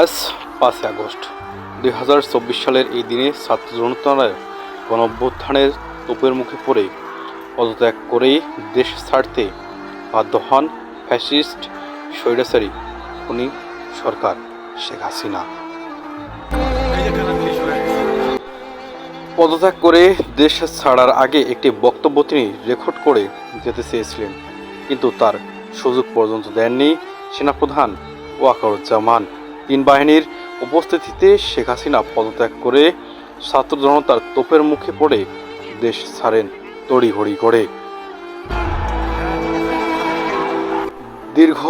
আজ পাঁচই আগস্ট দুই হাজার চব্বিশ সালের এই দিনে ছাত্র জনতার গণ অভ্যুত্থানের তোপের মুখে পড়ে পদত্যাগ করেই দেশ ছাড়তে বাধ্য হন ফ্যাসিস্ট স্বৈরাচারী উনি সরকার শেখ হাসিনা। পদত্যাগ করে দেশ ছাড়ার আগে একটি বক্তব্য তিনি রেকর্ড করে যেতে চেয়েছিলেন, কিন্তু তার সুযোগ পর্যন্ত দেননি সেনাপ্রধান ওয়াকারুজ্জামান। তিন বাহিনীর উপস্থিতিতে শেখ হাসিনা পদত্যাগ করে ছাত্র জনতার তোপের মুখে পড়ে দেশ ছাড়েন তড়িঘড়ি করে। দীর্ঘ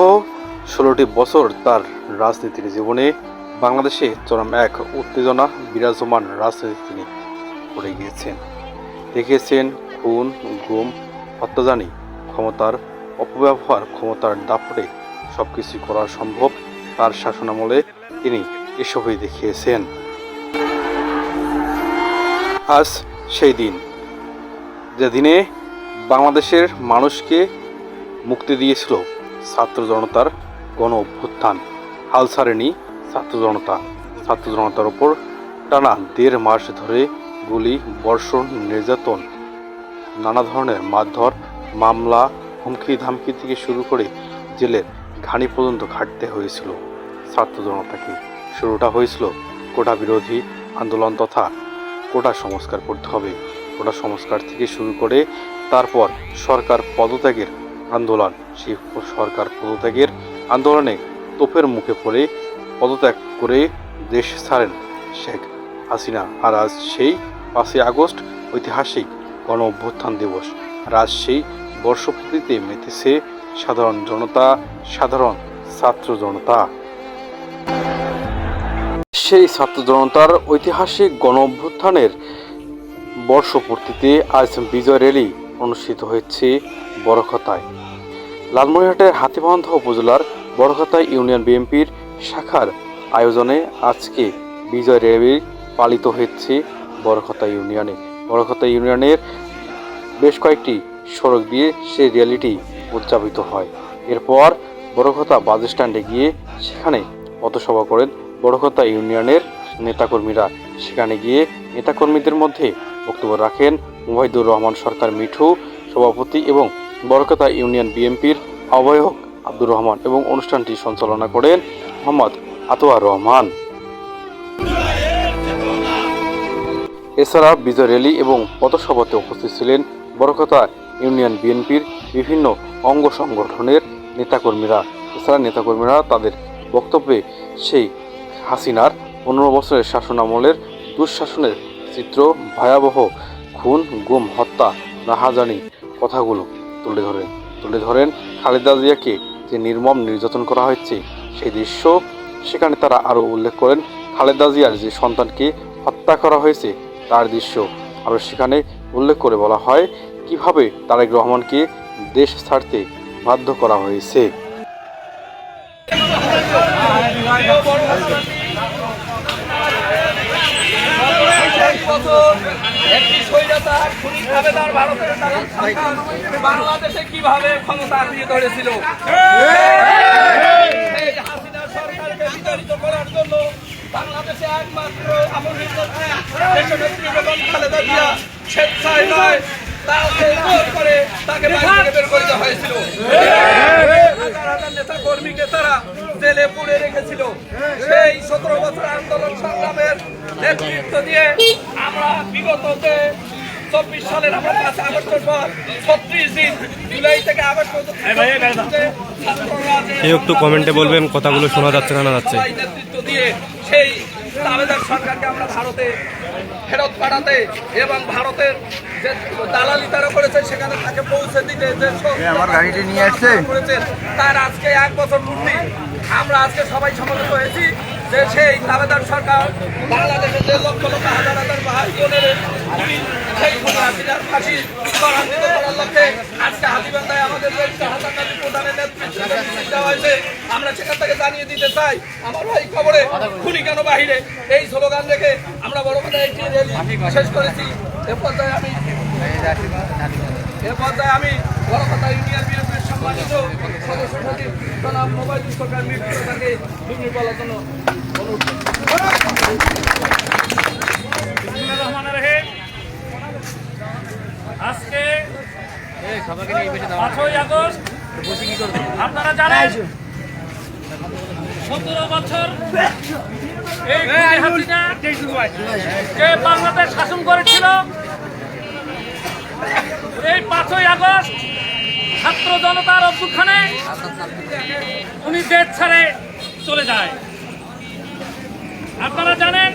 ষোলোটি বছর তার রাজনীতির জীবনে বাংলাদেশে চরম এক উত্তেজনা বিরাজমান রাজনীতি তিনি করে গিয়েছেন। দেখেছেন খুন, গুম, হত্যাজানি, ক্ষমতার অপব্যবহার, ক্ষমতার দাপটে সব কিছু করা সম্ভব। তার শাসনামলে তিনি এসবই দেখিয়েছেন। আজ সেই দিন যেদিনে বাংলাদেশের মানুষকে মুক্তি দিয়েছিল ছাত্র জনতার গণ অভ্যুত্থান। হাল ছাড়েনি ছাত্র জনতা। ছাত্র জনতার ওপর টানা দেড় মাস ধরে গুলি, বর্ষণ, নির্যাতন, নানা ধরনের মারধর, মামলা হুমকি ধামকি থেকে শুরু করে জেলের ঘানি পর্যন্ত ঘাটতে হয়েছিল। ছাত্র জনতাকে শুরুটা হয়েছিল কোটা বিরোধী আন্দোলন তথা কোটা সংস্কার করতে হবে। কোটা সংস্কার থেকে শুরু করে তারপর সরকার পদত্যাগের আন্দোলন। সেই সরকার পদত্যাগের আন্দোলনে তোপের মুখে পড়ে পদত্যাগ করে দেশ ছাড়েন শেখ হাসিনা। আর আজ সেই পাঁচই আগস্ট ঐতিহাসিক গণ অভ্যুত্থান দিবস। আর আজ সেই বর্ষপূর্তিতে মেতেছে সাধারণ জনতা, সাধারণ ছাত্র জনতা। সেই ছাত্র জনতার ঐতিহাসিক গণ অভ্যুত্থানের বর্ষপূর্তিতে আজ বিজয় র্যালি অনুষ্ঠিত হয়েছে বড়খতায়। লালমনিরহাটের হাতিবান্ধা উপজেলার বড়খতায় ইউনিয়ন বিএনপির শাখার আয়োজনে আজকে বিজয় র্যালি পালিত হয়েছে বড়খতা ইউনিয়নে। বড়খতা ইউনিয়নের বেশ কয়েকটি সড়ক দিয়ে সেই র্যালিটি উদযাপিত হয়। এরপর বড়খতা বাস স্ট্যান্ডে গিয়ে সেখানে পথসভা করেন বড়খতা ইউনিয়নের নেতাকর্মীরা। সেখানে গিয়ে নেতাকর্মীদের মধ্যে বক্তব্য রাখেন মুবাইদুর রহমান সরকার, মিঠু সভাপতি এবং বড়কতা ইউনিয়ন বিএনপির আহ্বায়ক আব্দুর রহমান এবং অনুষ্ঠানটি সঞ্চালনা করেন মোহাম্মদ আতোয়ার রহমান। এছাড়া বিজয় র্যালি এবং পথসভাতে উপস্থিত ছিলেন বড়কতা ইউনিয়ন বিএনপির বিভিন্ন অঙ্গ সংগঠনের নেতাকর্মীরা। এছাড়া নেতাকর্মীরা তাদের বক্তব্যে সেই হাসিনার পনেরো বছরের শাসনামলের দুঃশাসনের চিত্র ভয়াবহ খুন, গুম, হত্যা রাহাজানি কথাগুলো তুলে ধরেন। তুলে ধরেন খালেদা জিয়াকে যে নির্মম নির্যাতন করা হয়েছে, সেই দৃশ্য সেখানে তারা আরও উল্লেখ করেন। খালেদা জিয়ার যে সন্তানকে হত্যা করা হয়েছে, তার দৃশ্য আরও সেখানে উল্লেখ করে বলা হয়, কীভাবে তারেক রহমানকে দেশ ছাড়তে বাধ্য করা হয়েছে। একটি ভারতের বাংলাদেশে কীভাবে ক্ষমতা দিয়ে ধরেছিল হাসিনা সরকারকে বিতাড়িত জন্য বাংলাদেশে একমাত্র খালেদা জিয়া স্বেচ্ছায় নয় তাকে করে তাকে হয়েছিল হাজার হাজার নেতা কর্মীকে তারা জেলে পুড়ে রেখেছিল। সেই সতেরো বছর আন্দোলন সংগ্রামের নেতৃত্ব দিয়ে আমরা বিগততে চব্বিশ সালের আমরা পাঁচ আগস্টের পর ছত্রিশ দিন জুলাই থেকে আগস্ট পর্যন্ত একটু কমেন্টে বলবেন কথাগুলো শোনা যাচ্ছে না না যাচ্ছে। নেতৃত্ব দিয়ে সেই দাবেদার সরকারকে আমরা ভারতে ফেরত পাঠাতে এবং ভারতের যে দালালি তারা করেছে সেখানে তাকে পৌঁছে দিতে যে আমার গাড়িটি নিয়ে আসছে? তার আজকে এক বছর পূর্তি। আমরা আজকে সবাই সমবেত হয়েছি যে সেই দাবেদার সরকার বাংলাদেশের যে লক্ষ লক্ষ হাজার হাজার ভাই সেই হাসিনার ফাঁসি ত্বরান্বিত করার লক্ষ্যে আজকে হাতিবান্ধায় আমাদের হাসান প্রধানের নেতৃত্বে হয়েছে, আমরা সেখান থেকে জানিয়ে দিতে চাই, আমার ভাই খবরে খুনি কেন বাহিরে? এই স্লোগান দেখে আমরা বড় কথা একটি শেষ করেছি। এ পর্যায়ে আমি এ পর্যায়ে আমি বড়কথা ইউনিয়ন বিএনপির সম্মানিত সদস্য সচিব জনাব মোবাইল সরকার মৃত্যু তাকে বিক্রি বলার জন্য অনুরোধ। আজকে পাঁচই আগস্ট। আপনারা জানেন সতেরো বছর এই হাসিনা যে বাংলাদেশ শাসন করেছিল? এই পাঁচই আগস্ট ছাত্র জনতার অভ্যুত্থানে উনি দেশ ছেড়ে চলে যায়। আপনারা জানেন,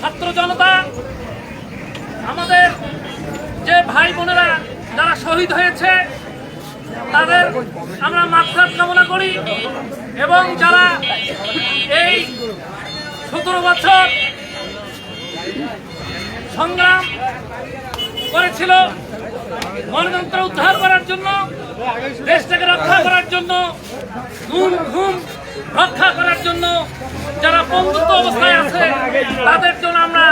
ছাত্র জনতা আমাদের যে ভাই বোনেরা যারা শহীদ হয়েছে, তাদের আমরা মাত্রাত কামনা করি এবং যারা এই সতেরো বছর সংগ্রাম করেছিল গণতন্ত্র উদ্ধার করার জন্য, দেশটাকে রক্ষা করার জন্য, ঘুম ঘুম রক্ষা করার জন্য যারা বন্ধুত্ব অবস্থায় আছে, তাদের জন্য আমরা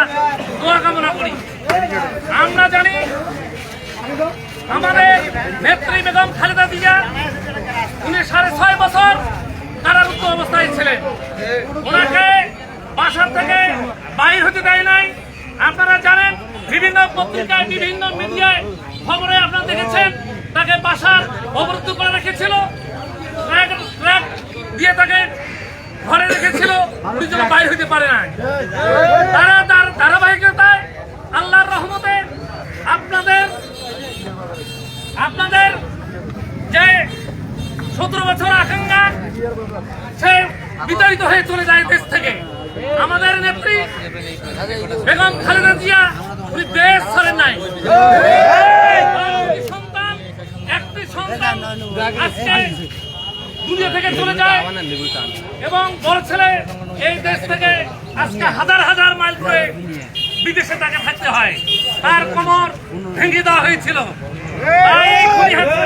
দোয়া কামনা করি। আমরা জানি আমাদের নেত্রী বেগম খালেদা জিয়া, উনি সাড়ে ছয় বছর কারারুদ্ধ অবস্থায় ছিলেন। ওনাকে বাসার থেকে বাইর হতে দেয় নাই। আপনারা জানেন, বিভিন্ন পত্রিকায়, বিভিন্ন মিডিয়ায় খবরে আপনারা দেখেছেন, তাকে বাসার অবরুদ্ধ করে রেখেছিল। দিয়ে তাকে ঘরে রেখেছিল যেন বাইর হতে পারে না তারা তার ধারাবাহিকতায় আল্লাহর রহমতে আপনাদের আপনাদের যে সতেরো বছর আকাঙ্ক্ষা, সে বিতাড়িত হয়ে চলে যায় দেশ থেকে। আমাদের নেত্রী বেগম খালেদা দুনিয়া থেকে চলে যায় এবং বড় ছেলে এই দেশ থেকে আজকে হাজার হাজার মাইল করে বিদেশে তাকে থাকতে হয়। তার কোমর ভেঙে দেওয়া হয়েছিল। তাই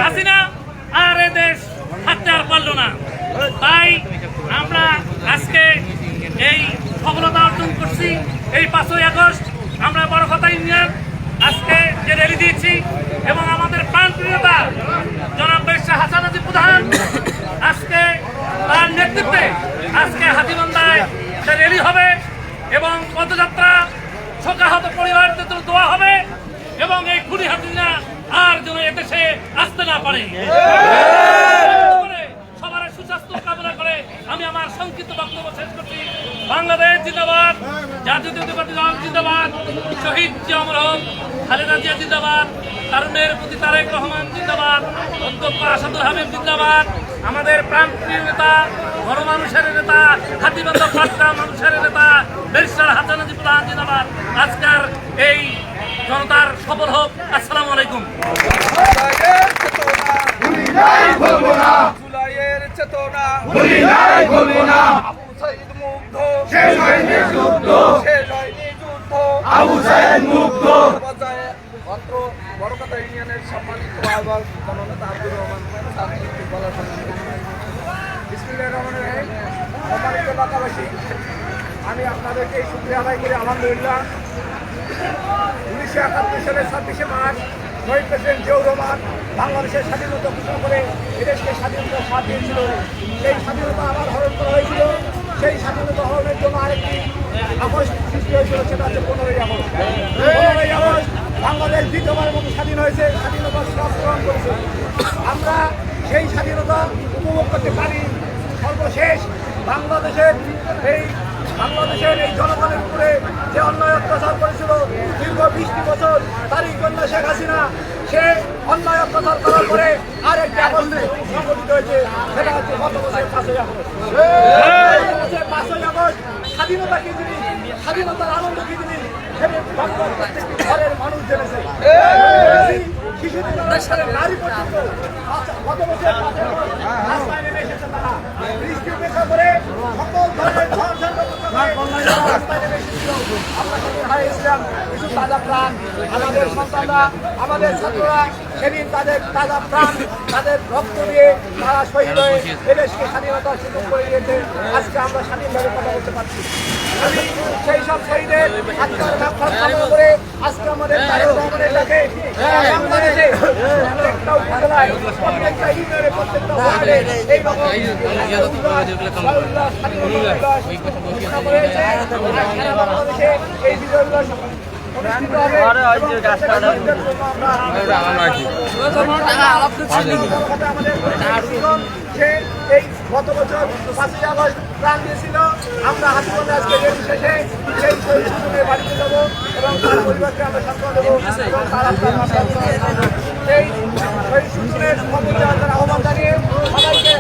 হাসিনা আর এ দেশ থাকতে আর পারল না। তাই আমরা আজকে এই সফলতা অর্জন করছি। এই পাঁচই আগস্ট আমরা বড় কথা ইউনিয়ন আজকে যে র্যালি দিয়েছি এবং আমাদের প্রাণপ্রিয়তা জনাব বেশা হাসান আলী প্রধান। আজকে তার নেতৃত্বে, আজকে হাতিবান্ধায় যে র্যালি হবে এবং পদযাত্রা শোকাহত পরিবারদের দোয়া হবে এবং এই খুনি হাতিনা আর যেন এদেশে আসতে না পারে। সবার সুস্বাস্থ্য কামনা করে আমি আমার সংক্ষিপ্ত বক্তব্য শেষ করছি। বাংলাদেশ জিন্দাবাদ জাতীয়তাবাদী দল জিন্দাবাদ শহীদ জিয়া অমর হোক খালেদা জিয়া জিন্দাবাদ তারুণের প্রতি তারেক রহমান জিন্দাবাদ অধ্যক্ষ আসাদুল হাবিব জিন্দাবাদ আমাদের প্রাণপ্রিয় নেতা গণমানুষের নেতা হাতিবান্ধব পাট্টা মানুষের নেতা ব্যারিস্টার হাসানাজি প্রধান জিন্দাবাদ। আজকের এই জনতার সফল হোক। আসসালামু আলাইকুম। জুলাইয়ের চেতনা ভুলি নাই ভুলি না আবু সাইদ মুগ্ধ শেষ হয়নি যুদ্ধ। শেষ হয়নি যুদ্ধ। আবু সাইদ মুগ্ধ। অত্র বড় ইউনিয়নের সম্মানিত আহ্বায়ক জননেতা আব্দুর রহমান তার বলার বিসমিল্লাহির রহমানির রহিম। সম্মানিত এলাকাবাসী আমি আপনাদেরকে এই শুক্রিয়া আদায় করি আলহামদুলিল্লাহ। উনিশশো একাত্তর সালের ছাব্বিশে মার্চ শহীদ প্রেসিডেন্ট জিয়াউর রহমান বাংলাদেশের স্বাধীনতা ঘোষণা করে এদেশকে স্বাধীনতা সাথ দিয়েছিল সেই স্বাধীনতা আবার হরণ করা হয়েছিল। সেই স্বাধীনতা হরণের জন্য আরেকটি আগস্ট সৃষ্টি হয়েছিল, সেটা হচ্ছে পনেরোই আগস্ট। পনেরোই আগস্ট বাংলাদেশ দ্বিতীয়বার মতো স্বাধীন হয়েছে, স্বাধীনতা সব গ্রহণ করেছে। আমরা সেই স্বাধীনতা উপভোগ করতে পারি। সর্বশেষ বাংলাদেশের এই বাংলাদেশের এই জনগণের উপরে যে অন্যায় অত্যাচার করেছিল, দীর্ঘ বিশটি বছর তারই কন্যা শেখ হাসিনা, সে অন্যায় অত্যাচার করার পরে আরেকটি আগস্ট সংগঠিত হয়েছে, সেটা হচ্ছে গত বছর পাঁচই আগস্ট। আগস্ট স্বাধীনতা কে দিবি স্বাধীনতার আনন্দ কে দিবি বাংলার প্রত্যেকটি ঘরের মানুষ জেনেছে। শিশু সাথে নারী পর্যন্ত গত বছর রাস্তায় নেমে এসেছে তারা। বৃষ্টি উপেক্ষা করে সকল ধরনের রাস্তায় নেমে সেদিন কিছু তাজা প্রাণ আমাদের সন্তানরা আমাদের ছাত্ররা সেদিন তাদের তাজা প্রাণ তাদের রক্ত দিয়ে তারা শহীদ হয়ে এদেশকে স্বাধীনতা সুযোগ করে দিয়েছে। আজকে আমরা স্বাধীনভাবে কথা বলতে পারছি। সেই সব শহীদের আজকে করে আজকে আমাদের ডাকে এই গত বছর প্রাণ দিয়েছিল আমরা হাসপাতালে বাড়িতে যাব এবং তার পরিবারকে আমরা সান্ত্বনা দেবো এবং তার দেবো। সেই শহীদ সুজনের আহ্বান জানিয়ে সবাইকে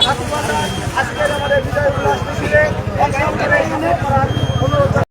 আজকের আমাদের বিজয় উল্লাস মিছিলে অংশগ্রহণ করে